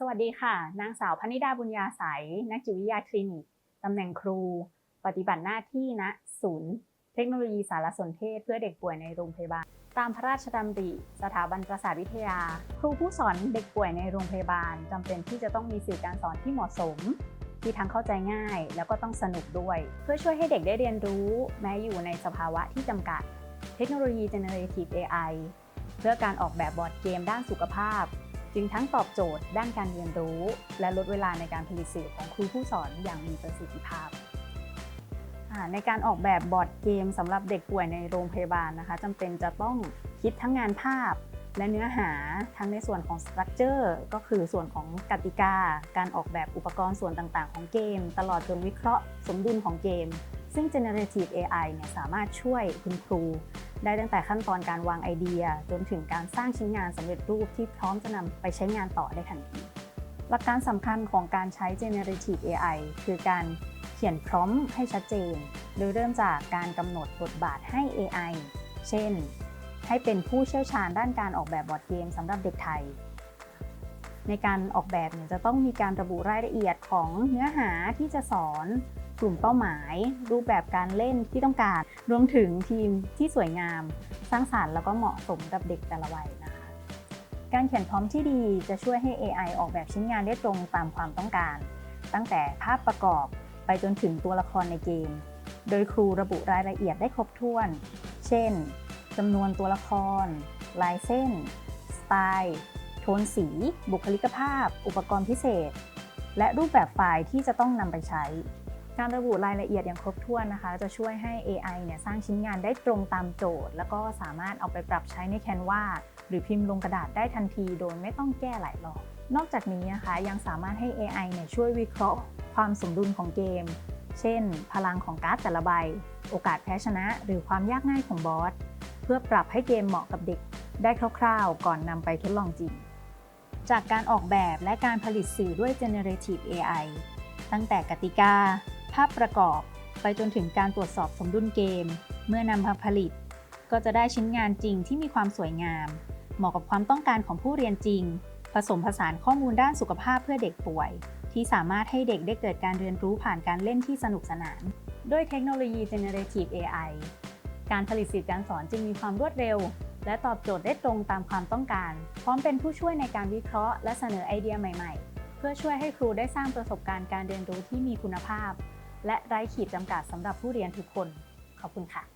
สวัสดีค่ะ นางสาวพนิดาบุญญาใสยนักจิตวิทยาคลินิก ตำแหน่งครู ปฏิบัติหน้าที่ณศูนย์ เทคโนโลยีสารสนเทศเพื่อเด็กป่วยในโรงพยาบาล ตามพระราชดำริ สถาบันประสาทวิทยา ครูผู้สอนเด็กป่วยในโรงพยาบาลจำเป็นที่จะต้องมีสื่อการสอนที่เหมาะสม ที่ทั้งเข้าใจง่าย แล้วก็ต้องสนุกด้วย เพื่อช่วยให้เด็กได้เรียนรู้ แม้อยู่ในสภาวะที่จำกัด เทคโนโลยี Generative AI เพื่อการออกแบบบอร์ดเกมด้านสุขภาพ จึงทั้งตอบโจทย์ด้านการเรียนรู้ และลดเวลาในการผลิตสื่อของครูผู้สอนอย่างมีประสิทธิภาพาในการออกแบบบอร์ดเกมสำหรับเด็กป่วยในโรงพยาบาลนะคะจำเป็นจะต้องคิดทั้งงานภาพ และเนื้อหาทั้งในส่วนของสตรัคเจอร์ก็คือส่วนของกติกา การออกแบบอุปกรณ์ส่วนต่างๆ ของเกม ตลอดจนวิเคราะห์ สมดุลของเกม ซึ่ง generative AI เนี่ยสามารถช่วยคุณครู ได้ตั้งแต่ขั้นตอนการวางไอเดีย จนถึงการสร้างชิ้นงานสำเร็จรูปที่พร้อมจะนำไปใช้งานต่อได้ทันทีหลักการสำคัญของการใช้ generative AI คือการเขียนพร้อมให้ชัดเจน โดยเริ่มจากการกำหนดบทบาทให้ AI เช่น ให้เป็นผู้เชี่ยวชาญด้านการออกแบบบอร์ดเกมสำหรับเด็กไทย ในการออกแบบเนี่ยจะต้องมีการระบุรายละเอียดของเนื้อหาที่จะสอน กลุ่มเป้าหมาย รูปแบบการเล่นที่ต้องการ รวมถึงทีมที่สวยงาม สร้างสารรค์แล้วก็เหมาะสมกับเด็กแต่ละวัยนะคะ การเขียนพร้อมที่ดีจะช่วยให้ AI ออกแบบชิ้นงานได้ตรงตามความต้องการ ตั้งแต่ภาพประกอบไปจนถึงตัวละครในเกม โดยครูระบุรายละเอียดได้ครบถ้วน เช่นจำนวนตัวละคร ลายเส้น สไตล์ โทนสี บุคลิกภาพ อุปกรณ์พิเศษ และรูปแบบไฟล์ที่จะต้องนำไปใช้ การระบุรายละเอียดอย่างครบถ้วนนะคะ จะช่วยให้ AI เนี่ยสร้างชิ้นงานได้ตรงตามโจทย์ แล้วก็สามารถเอาไปปรับใช้ใน Canva หรือพิมพ์ลงกระดาษได้ทันที โดยไม่ต้องแก้หลายรอบนอกจากนี้นะคะยังสามารถให้ AI เนี่ยช่วยวิเคราะห์ความสมดุลของเกม เช่น พลังของการ์ดแต่ละใบ โอกาสแพ้ชนะ หรือความยากง่ายของบอส เพื่อปรับให้เกมเหมาะกับเด็ก ได้คร่าวๆ ก่อนนำไปทดลองจริง จากการออกแบบและการผลิตสื่อด้วย generative AI ตั้งแต่กติกา ภาพประกอบ ไปจนถึงการตรวจสอบสมดุลเกม เมื่อนำมาผลิต ก็จะได้ชิ้นงานจริงที่มีความสวยงาม เหมาะกับความต้องการของผู้เรียนจริง ผสมผสานข้อมูลด้านสุขภาพเพื่อเด็กป่วย ที่สามารถให้เด็กได้เกิดการเรียนรู้ผ่านการเล่นที่สนุกสนาน ด้วยเทคโนโลยี generative AI การผลิตสื่อการสอนจึงมีความรวดเร็ว และตอบโจทย์ได้ตรงตามความต้องการ พร้อมเป็นผู้ช่วยในการวิเคราะห์และเสนอไอเดียใหม่ ๆ เพื่อช่วยให้ครูได้สร้างประสบการณ์การเรียนรู้ที่มีคุณภาพ และไร้ขีดจำกัดสำหรับผู้เรียนทุกคน ขอบคุณค่ะ